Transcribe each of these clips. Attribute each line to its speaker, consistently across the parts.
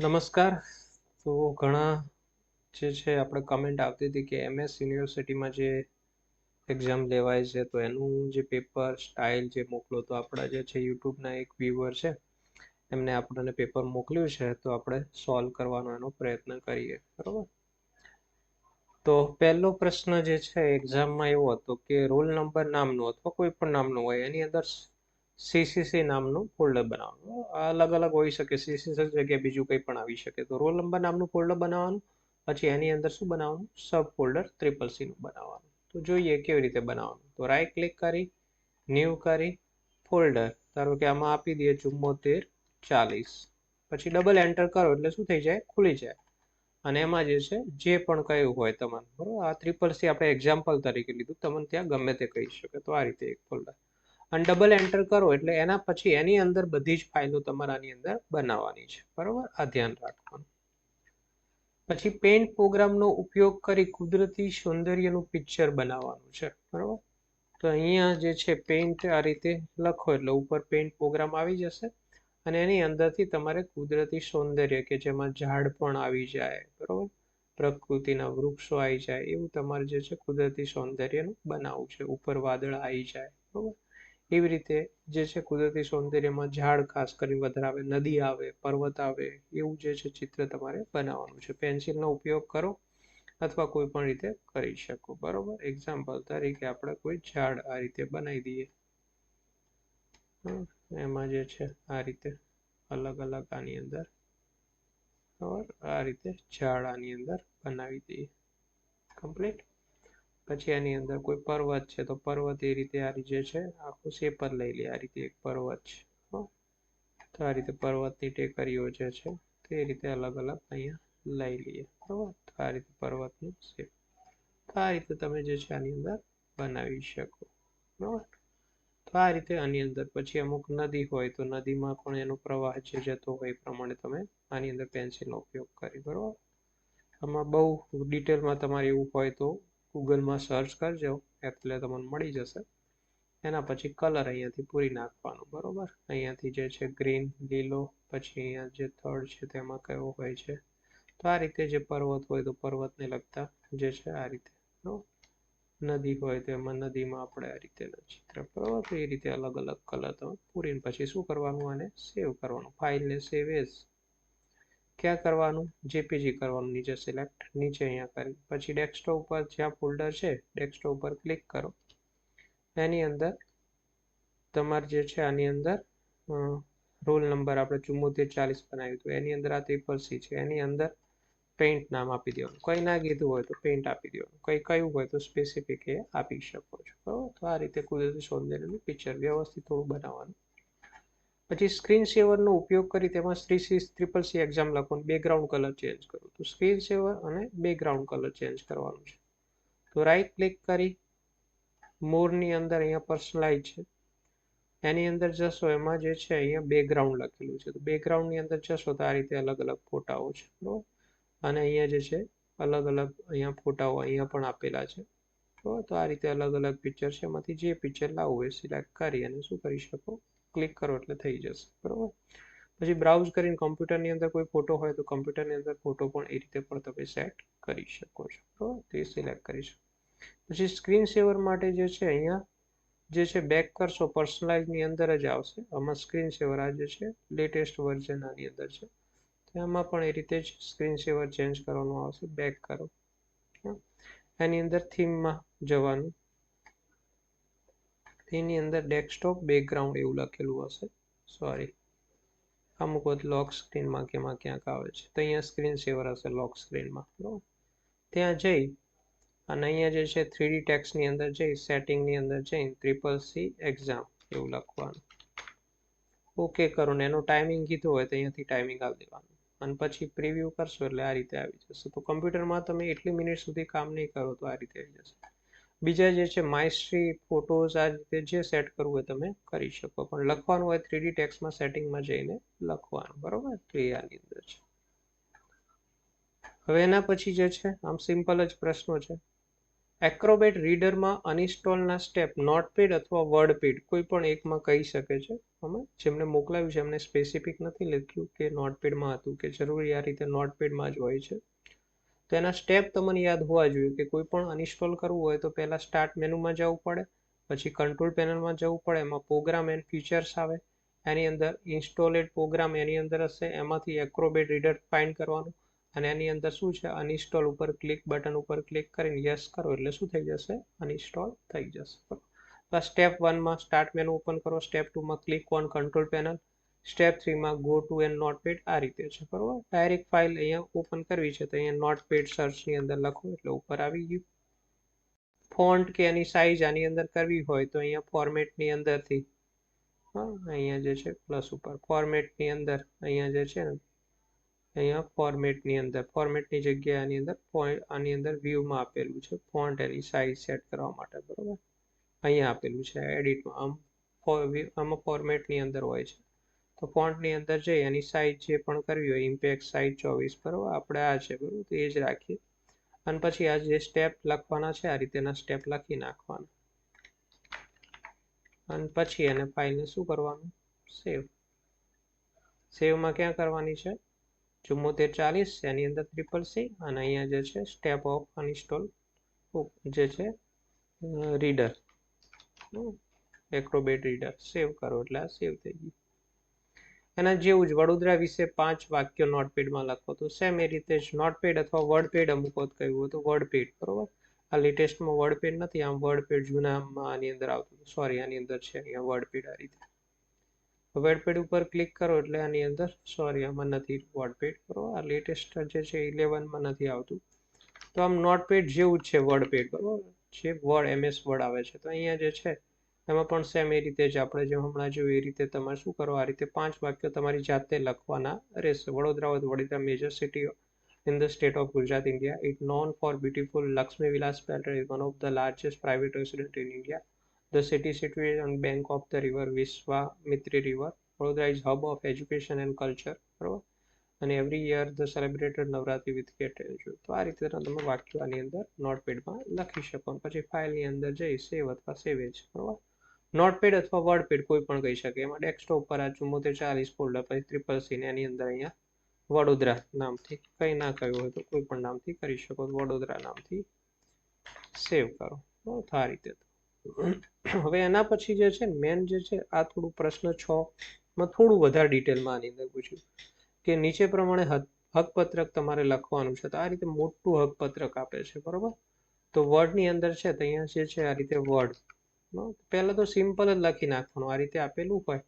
Speaker 1: નમસ્કાર. તો ઘણા જે છે, આપણે કમેન્ટ આવતી હતી કે એમએસ યુનિવર્સિટીમાં જે એક્ઝામ લેવાય છે, તો એનું જે પેપર સ્ટાઇલ જે મોકલો, તો આપણા જે છે યુટ્યુબના એક વ્યુઅર છે, એમને આપણને પેપર મોકલ્યું છે, તો આપણે સોલ્વ કરવાનો એનો પ્રયત્ન કરીએ. બરાબર? તો પહેલો પ્રશ્ન જે છે એક્ઝામમાં એવો હતો કે રોલ નંબર નામનો અથવા કોઈ પણ નામનો હોય, એની અંદર સીસીસી નામનું ફોલ્ડર બનાવવાનું. અલગ અલગ હોઈ શકે. સીસીસી જગ્યાએ બીજું કંઈ પણ આવી શકે. તો રોલ નંબર નામનું ફોલ્ડર બનાવવાનું. પછી એની અંદર શું બનાવવાનું? સબ ફોલ્ડર ટ્રિપલ સીનું બનાવવાનું. તો જોઈએ કેવી રીતે બનાવવાનું. તો રાઈટ ક્લિક કરી ન્યૂ કરી ફોલ્ડર ધારો કે આમાં આપી દઈએ ચુમ્મોતેર ચાલીસ. પછી ડબલ એન્ટર કરો એટલે શું થઈ જાય? ખુલી જાય. અને એમાં જે છે, જે પણ કયું હોય તમને બરોબર? આ ટ્રિપલ સી આપણે એક્ઝામ્પલ તરીકે લીધું. તમને ત્યાં ગમે તે કહી શકે. તો આ રીતે એક ફોલ્ડર અને ડબલ એન્ટર કરો એટલે એના પછી એની અંદર બધી જ ફાઇલો તમારાની અંદર બનાવવાની છે. બરોબર? આ ધ્યાન રાખવાનું. પછી પેન્ટ પ્રોગ્રામનો ઉપયોગ કરી કુદરતી સૌંદર્યનું પિક્ચર બનાવવાનું છે. બરોબર? તો અહીંયા જે છે પેન્ટ આ રીતે લખો એટલે ઉપર પેન્ટ પ્રોગ્રામ આવી જશે અને એની અંદરથી તમારે કુદરતી સૌંદર્ય કે જેમાં ઝાડ પણ આવી જાય, બરોબર? પ્રકૃતિના વૃક્ષો આવી જાય, એવું તમારે જે છે કુદરતી સૌંદર્યનું બનાવવું છે. ઉપર વાદળ આવી જાય, બરોબર? એવી રીતે જે છે કુદરતી સૌંદર્યમાં ઝાડ ખાસ કરી વધારે નદી આવે, પર્વત આવે, એવું જે છે ચિત્ર તમારે બનાવવાનું છે. પેન્સિલનો ઉપયોગ કરો અથવા કોઈ પણ રીતે કરી શકો. બરોબર? એક્ઝામ્પલ તરીકે આપણે કોઈ ઝાડ આ રીતે બનાવી દઈએ. એમાં જે છે આ રીતે અલગ અલગ આની અંદર આ રીતે ઝાડ આની અંદર બનાવી દઈએ. કમ્પ્લીટ પછી એની અંદર કોઈ પર્વત છે, તો પર્વત એ રીતે આ જે છે, આખું શેપર લઈ લે. આ રીતે એક પર્વત છે તો આ રીતે પર્વતની ટેકરીઓ જે છે, તે રીતે અલગ અલગ અહીંયા લઈ લઈએ બરાબર તો આ રીતે પર્વતનું શેપ. તો આ રીતે તમે જે છે આની અંદર બનાવી શકો બરાબર તો આ રીતે આની અંદર પછી અમુક નદી હોય, તો નદીમાં પણ એનો પ્રવાહ જે જતો હોય એ પ્રમાણે તમે આની અંદર પેન્સિલનો ઉપયોગ કરી, બરાબર? આમાં બહુ ડિટેલમાં તમારે એવું હોય તો ગૂગલમાં સર્ચ કરજો, એટલે તમને મળી જશે. એના પછી કલર અહીંયાથી પૂરી નાખવાનું, બરોબર? અહીંયાથી જે છે ગ્રીન, લીલો, પછી અહીંયા જે થર્ડ છે તેમાં કયો હોય છે. તો આ રીતે જે પર્વત હોય તો પર્વતને લગતા જે છે આ રીતે નદી હોય તો એમાં નદીમાં આપણે આ રીતે ચિત્ર, બરોબર? એ રીતે અલગ અલગ કલર તમે પૂરીને પછી શું કરવાનું? આને સેવ કરવાનું. ફાઇલને સેવ એઝ ક્યાં કરવાનું? જેપીજી કરવાનું, નીચે સિલેક્ટ નીચે અહીંયા કરી. પછી ડેસ્કટોપ ઉપર જ્યાં ફોલ્ડર છે ડેસ્કટોપ ઉપર ક્લિક કરો. એની અંદર તમારે જે છે, આની અંદર રોલ નંબર આપણે ચુમ્મોતેર ચાલીસ બનાવ્યું હતું. એની અંદર આ ત્રિપલ સી છે. એની અંદર પેઇન્ટ નામ આપી દેવાનું. કંઈ ના કીધું હોય તો પેઇન્ટ આપી દેવાનું. કંઈ કયું હોય તો સ્પેસિફિક એ આપી શકો છો. બરાબર? તો આ રીતે કુદરતી સૌંદર્યનું પિક્ચર વ્યવસ્થિત થોડું બનાવવાનું. પછી સ્ક્રીન સેવરનો ઉપયોગ કરી તેમાં three C triple C exam લખવાનું બેકગ્રાઉન્ડ કલર ચેન્જ કરો તો સ્ક્રીન સેવર અને બેકગ્રાઉન્ડ કલર ચેન્જ કરવાનું છે. તો રાઈટ ક્લિક કરી મોરની અંદર અહીંયા પર્સનલાઇઝ છે. એની અંદર જશો, એમાં જે છે અહીંયા બેકગ્રાઉન્ડ લખેલું છે. તો બેકગ્રાઉન્ડની અંદર જશો તો આ રીતે અલગ અલગ ફોટાઓ છે, બરાબર? અને અહીંયા જે છે, અલગ અલગ અહીંયા ફોટાઓ અહીંયા પણ આપેલા છે. તો આ રીતે અલગ અલગ પિક્ચર છે. એમાંથી જે પિક્ચર લાવવું એ સિલેક્ટ કરી અને શું કરી શકો? ક્લિક કરો એટલે થઈ જશે, બરાબર? પછી બ્રાઉઝ કરીને કોમ્પ્યુટરની અંદર કોઈ ફોટો હોય તો કોમ્પ્યુટરની અંદર ફોટો પણ એ રીતે પણ તમે સેટ કરી શકો છો, બરાબર? તે સિલેક્ટ કરી શકો. પછી સ્ક્રીન સેવર માટે જે છે અહીંયા, જે છે બેક કરશો પર્સનલાઇઝની અંદર જ આવશે. આમાં સ્ક્રીન સેવર આ જે છે લેટેસ્ટ વર્ઝન આની અંદર છે. તેમાં પણ એ રીતે જ સ્ક્રીન સેવર ચેન્જ કરવાનું આવશે બેક કરો. એની અંદર થીમમાં જવાનું. તેની અંદર ડેસ્કટોપ બેકગ્રાઉન્ડ એવું લખેલું હશે. સોરી અમુક વખત લોક સ્ક્રીનમાં કે એમાં ક્યાંક આવે છે. તો અહીંયા સ્ક્રીન સેવર હશે લોક સ્ક્રીનમાં બરાબર? ત્યાં જઈ અને અહીંયા જે છે થ્રીડી ટેક્સની અંદર જઈ સેટિંગની અંદર જઈ ટ્રિપલ સી એક્ઝામ એવું લખવાનું. ઓકે કરો ને એનો ટાઈમિંગ કીધું હોય તો અહીંયાથી ટાઈમિંગ આપી દેવાનું. અને પછી પ્રિવ્યૂ કરશો એટલે આ રીતે આવી જશે. તો કમ્પ્યુટરમાં તમે એટલી મિનિટ સુધી કામ નહીં કરો તો આ રીતે આવી જશે. બીજા જે છે માઇસ્ટ્રી ફોટોઝ આ રીતે જે સેટ કરવું હોય તમે કરી શકો. પણ લખવાનું હોય થ્રીડી ટેક્સમાં સેટિંગમાં જઈને લખવાનું, બરોબર? તો અંદર છે. હવે એના પછી જે છે, આમ સિમ્પલ જ પ્રશ્નો છે. એક્રોબેટ રીડરમાં અનઇન્સ્ટોલના સ્ટેપ નોટપેડ અથવા વર્ડપેડ કોઈ પણ એકમાં કહી શકે છે. અમે જેમને મોકલાવ્યું છે, એમને સ્પેસિફિક નથી લખ્યું કે નોટપેડમાં હતું કે જરૂરી આ રીતે નોટપેડમાં જ હોય છે. તો એના સ્ટેપ તમને યાદ હોવા જોઈએ કે કોઈ પણ અનઇન્સ્ટોલ કરવું હોય તો પહેલાં સ્ટાર્ટ મેનુમાં જવું પડે, પછી કંટ્રોલ પેનલમાં જવું પડે, એમાં પ્રોગ્રામ એન્ડ ફીચર્સ આવે, એની અંદર ઇન્સ્ટોલેડ પ્રોગ્રામ એની અંદર હશે, એમાંથી એક્રોબેટ રીડર ફાઇન્ડ કરવાનું, અને એની અંદર શું છે અનઇન્સ્ટોલ ઉપર ક્લિક બટન ઉપર ક્લિક કરીને યસ કરો, એટલે શું થઈ જશે અનઇન્સ્ટોલ થઈ જશે, બરાબર. સ્ટેપ વનમાં સ્ટાર્ટ મેનુ ઓપન કરો step ટુમાં click on control panel step થ્રીમાં go to and Notepad આ રીતે છે, બરાબર? ડાયરેક્ટ ફાઇલ અહીંયા ઓપન કરવી છે, તો અહીંયા નોટપેડ સર્ચની અંદર લખો, એટલે ઉપર આવી ગયું. ફોન્ટ કે એની સાઇઝ આની અંદર કરવી હોય તો અહીંયા ફોર્મેટની અંદરથી, હા, અહીંયા જે છે પ્લસ ઉપર. ફોર્મેટની અંદર, અહીંયા જે છે ને, અહીંયા ફોર્મેટની અંદર. ફોર્મેટની જગ્યાએ આની અંદર પોઈન્ટ આની અંદર વ્યૂમાં આપેલું છે ફોન્ટ એની સાઇઝ સેટ કરવા માટે, બરાબર? અહીંયા આપેલું છે એડિટમાં આમ, આમાં ફોર્મેટની અંદર હોય છે. તો ફોન્ટની અંદર જઈ એની સાઇઝ જે પણ કરવી હોય ઇમ્પેક્ટ સાઇઝ ચોવીસ બરાબર આપણે આ છે, બરાબર, તો એ જ રાખીએ. અને પછી આ જે સ્ટેપ લખવાના છે, આ રીતેના સ્ટેપ લખી નાખવાના. અને પછી એને ફાઇલને શું કરવાનું? સેવ સેવમાં ક્યાં કરવાની છે? ચુમ્મોતેર ચાલીસ, એની અંદર ત્રિપલ સી અને અહીંયા જે છે સ્ટેપ ઓફ અનઇન્સ્ટોલ જે છે રીડર એક્રોબેટ રીડર સેવ કરો, એટલે આ સેવ થઈ ગયું. એના જેવું જ વડોદરા વિશે પાંચ વાક્યો નોટપેડમાં લખો, તો સેમ એ રીતે જ નોટપેડ અથવા વર્ડપેડ અમુક વખત કહ્યું હતું વર્ડપેડ, બરોબર? આ લેટેસ્ટમાં વર્ડપેડ નથી, આમ વર્ડપેડ જૂનામાં આની અંદર આવતું સોરી આની અંદર છે, અહીંયા વર્ડપેડ આ રીતે. વર્ડપેડ ઉપર ક્લિક કરો એટલે આની અંદર સોરી આમાં નથી વર્ડપેડ, બરાબર? આ લેટેસ્ટ જે છે, ઇલેવનમાં નથી આવતું. તો આમ નોટપેડ જેવું જ છે, વર્ડપેડ, બરાબર? જે વર્ડ એમએસ વર્ડ આવે છે. તો અહીંયા જે છે એમાં પણ સેમ એ રીતે જ આપણે જે હમણાં જોયું એ રીતે તમારે શું કરો આ રીતે પાંચ વાક્યો તમારી જાતે લખવાના રહેશે Vadodara Vadodara major city in the state of Gujarat, India. It known for beautiful Lakshmi Vilas Pattern is one of the largest private residence in India. The city situated on bank of the river Vishwamitri River. Vadodara is hub of education and culture. બરોબર અને every year the celebrated Navratri with great તો આ રીતે તમે વાક્યો આની અંદર નોટપેડમાં લખી શકો પછી ફાઇલની અંદર જઈ સેવ અથવા સેવેજ બરોબર નોટપેડ અથવા વર્ડપેડ કોઈ પણ કહી શકે. એમાં ડેસ્કટોપ પર આ ચુમ્મોતેર ચાલીસ ફોલ્ડર પછી ટ્રિપલ સીને એની અંદર અહીંયા વડોદરા નામથી કંઈ ના કહ્યું હોય તો કોઈ પણ નામથી કરી શકો. વડોદરા નામથી સેવ કરો. આ રીતે હવે એના પછી જે છે મેન જે છે, આ થોડું પ્રશ્ન છ. માં થોડું વધારે ડિટેલમાં આની અંદર પૂછ્યું કે નીચે પ્રમાણે હકપત્રક તમારે લખવાનું છે. તો આ રીતે મોટું હકપત્રક આપે છે, બરોબર? તો વર્ડની અંદર છે, તો અહીંયા જે છે, આ રીતે વર્ડ પહેલાં તો સિમ્પલ જ લખી નાખવાનું. આ રીતે આપેલું હોય,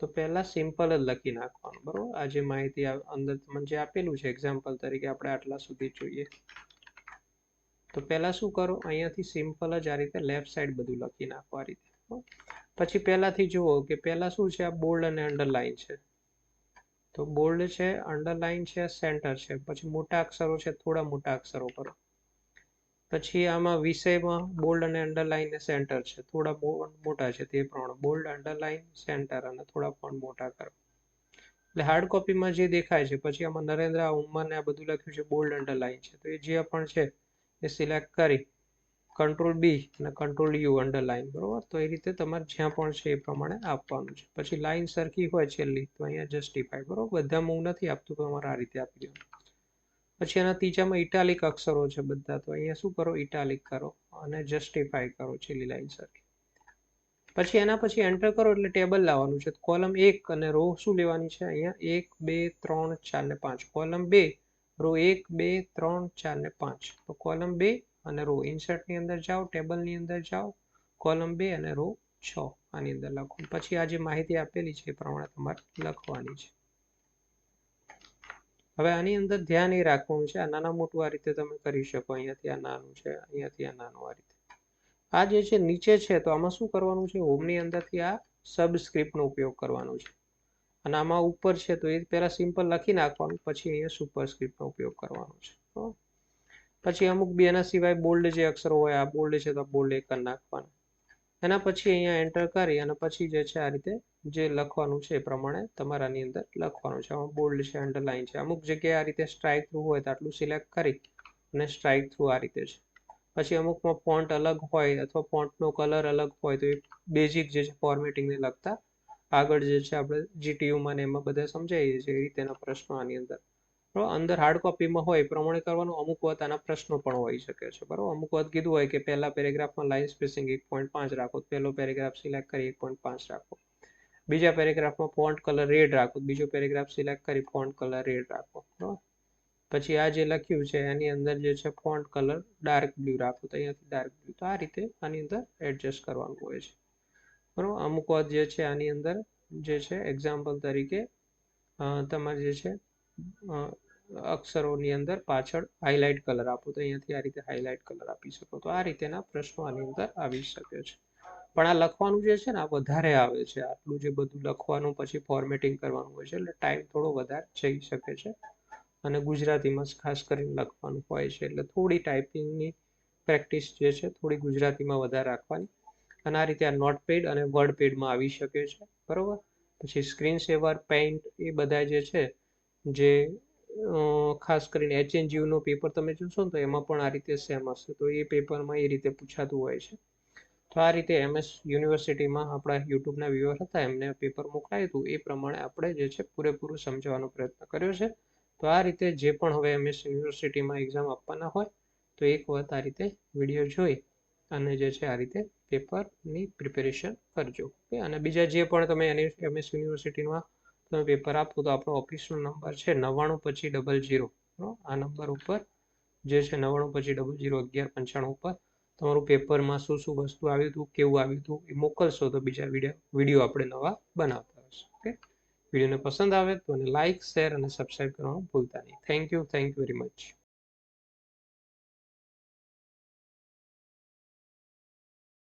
Speaker 1: તો પહેલાં સિમ્પલ જ લખી નાખવાનું, બરોબર? આ જે માહિતી અંદર જે આપેલું છે એક્ઝામ્પલ તરીકે આપણે આટલા સુધી જોઈએ. તો પહેલાં શું કરો? અહીંયાથી સિમ્પલ જ આ રીતે લેફ્ટ સાઈડ બધું લખી નાખો આ રીતે પછી પહેલાંથી જુઓ કે પહેલાં શું છે? આ બોલ્ડ અને અંડરલાઇન છે. તો બોલ્ડ છે અંડરલાઇન છે સેન્ટર છે. પછી મોટા અક્ષરો છે, થોડા મોટા અક્ષરો કરો. પછી આમાં વિષયમાં બોલ્ડ અને અંડરલાઇન સેન્ટર છે. થોડા મોટા છે તે પ્રમાણે બોલ્ડ અંડરલાઇન સેન્ટર અને થોડા પણ મોટા કરો. એટલે હાર્ડ કોપીમાં જે દેખાય છે, પછી આમાં નરેન્દ્ર ઉમરને આ બધું લખ્યું છે બોલ્ડ અંડરલાઇન છે. તો એ જે પણ છે, એ સિલેક્ટ કરી કંટ્રોલ બી અને કંટ્રોલ યુ અંડરલાઇન બરોબર? તો એ રીતે તમારે જ્યાં પણ છે એ પ્રમાણે આપવાનું છે. પછી લાઇન સરખી હોય છેલ્લી, તો અહીંયા જસ્ટિફાય બરોબર? બધા હું નથી આપતું તમારે આ રીતે આપી દેવાનું. પછી એના ત્રીજામાં ઇટાલિક અક્ષરો છે બધા. તો અહીંયા શું કરો? ઇટાલિક કરો અને જસ્ટિફાય કરો છેલ્લી લાઈન સરખી. પછી એના પછી એન્ટર કરો એટલે ટેબલ લાવવાનું છે. કોલમ એક અને રો શું લેવાની છે અહીંયા? એક, બે, ત્રણ, ચાર ને પાંચ. કોલમ બે રો એક, બે, ત્રણ, ચાર ને પાંચ. તો કોલમ બે અને રો ઇન્સર્ટની અંદર જાઓ ટેબલની અંદર જાઓ. કોલમ બે અને રો છ આની અંદર લખો. પછી આ જે માહિતી આપેલી છે એ પ્રમાણે તમારે લખવાની છે. હવે આની અંદર ધ્યાન એ રાખવાનું છે, આ નાના મોટું આ રીતે તમે કરી શકો, અહીંયાથી આ નાનું છે, અહીંયાથી આ નાનું આ રીતે. આ જે છે નીચે છે, તો આમાં શું કરવાનું છે હોમની અંદરથી આ સબસ્ક્રિપ્ટનો ઉપયોગ કરવાનો છે. અને આમાં ઉપર છે, તો એ પહેલાં સિમ્પલ લખી નાખવાનું, પછી અહીંયા સુપરસ્ક્રિપ્ટનો ઉપયોગ કરવાનો છે. પછી અમુક બેના સિવાય બોલ્ડ જે અક્ષરો હોય, આ બોલ્ડ છે, તો બોલ્ડ એક કરી નાખવાના. એના પછી અહીંયા એન્ટર કરી અને પછી જે છે આ રીતે જે લખવાનું છે એ પ્રમાણે તમારાની અંદર લખવાનું છે. આમાં બોલ્ડ છે અંડરલાઇન છે. અમુક જગ્યાએ આ રીતે સ્ટ્રાઇક થ્રુ હોય તો આટલું સિલેક્ટ કરી અને સ્ટ્રાઇક થ્રુ આ રીતે છે. પછી અમુકમાં ફોન્ટ અલગ હોય અથવા ફોન્ટનો કલર અલગ હોય તો એ બેઝિક જે છે ફોર્મેટિંગને લગતા આગળ જે છે આપણે જીટીયુમાં ને એમાં બધા સમજાવીએ છીએ એ રીતેના પ્રશ્નો આની અંદર. અંદર હાર્ડ કોપીમાં હોય પ્રમાણે કરવાનું, અમુક વખત આના પ્રશ્નો પણ હોઈ શકે છે, બરાબર? અમુક વખત કીધું હોય કે પહેલા પેરેગ્રાફમાં લાઇન સ્પેસિંગ એક પોઈન્ટ પાંચ રાખો પહેલો પેરેગ્રાફ સિલેક્ટ કરી એક પોઈન્ટ પાંચ રાખો. બીજા પેરેગ્રાફમાં ફોન્ટ કલર રેડ રાખો બીજો પેરેગ્રાફ સિલેક્ટ કરી ફોન્ટ કલર રેડ રાખો, બરાબર? પછી આ જે લખ્યું છે, એની અંદર જે છે ફોન્ટ કલર ડાર્ક બ્લુ રાખો, તો અહીંયાથી ડાર્ક બ્લુ તો આ રીતે આની અંદર એડજસ્ટ કરવાનું હોય છે, બરાબર? અમુક વાત જે છે આની અંદર, જે છે એક્ઝામ્પલ તરીકે તમારે જે છે અક્ષરોની અંદર પાછળ હાઇલાઇટ કલર આપો, તો અહીંયાથી આ રીતે હાઇલાઇટ કલર આપી શકો. તો આ રીતેના પ્રશ્નો આની અંદર આવી શકે છે. પણ આ લખવાનું જે છે ને, આ વધારે આવે છે. આટલું જે બધું લખવાનું, પછી ફોર્મેટિંગ કરવાનું હોય છે, એટલે ટાઈમ થોડો વધારે જઈ શકે છે. અને ગુજરાતીમાં ખાસ કરીને લખવાનું હોય છે, એટલે થોડી ટાઈપિંગની પ્રેક્ટિસ જે છે, થોડી ગુજરાતીમાં વધારે રાખવાની. અને આ રીતે આ નોટ પેડ અને વર્ડ પેડમાં આવી શકે છે. બરોબર? પછી સ્ક્રીન સેવર પેઇન્ટ એ બધા જે છે, જે ખાસ કરીને એચએનજીયુનો પેપર તમે જોશો ને તો એમાં પણ આ રીતે સેમ હશે. તો એ પેપરમાં એ રીતે પૂછાતું હોય છે. તો આ રીતે એમએસ યુનિવર્સિટીમાં આપણા યુટ્યુબના વ્યુઅર હતા, એમને પેપર મોકલાયું હતું. એ પ્રમાણે આપણે જે છે પૂરેપૂરું સમજવાનો પ્રયત્ન કર્યો છે. તો આ રીતે જે પણ હવે એમએસ યુનિવર્સિટીમાં એક્ઝામ આપવાના હોય, તો એક વખત આ રીતે વીડિયો જોઈ અને જે છે આ રીતે પેપરની પ્રિપેરેશન કરજો. અને બીજા જે પણ તમે એની એમએસ યુનિવર્સિટીમાં તમે પેપર આપો તો આપણો ઓફિસનો નંબર છે નવ્વાણું પછી ડબલ જીરો આ નંબર ઉપર જે છે નવ્વાણું પછી ડબલ જીરો અગિયાર પંચાણું ઉપર તમારું પેપરમાં શું શું વસ્તુ આવ્યું હતું, કેવું આવ્યું હતું, એ મોકલશો તો બીજા વીડિયો વીડિયો આપણે નવા બનાવતા હશે ઓકે? વિડીયોને પસંદ આવે તો લાઇક શેર અને સબસ્ક્રાઈબ કરવાનું ભૂલતા નહીં. Thank you thank you very much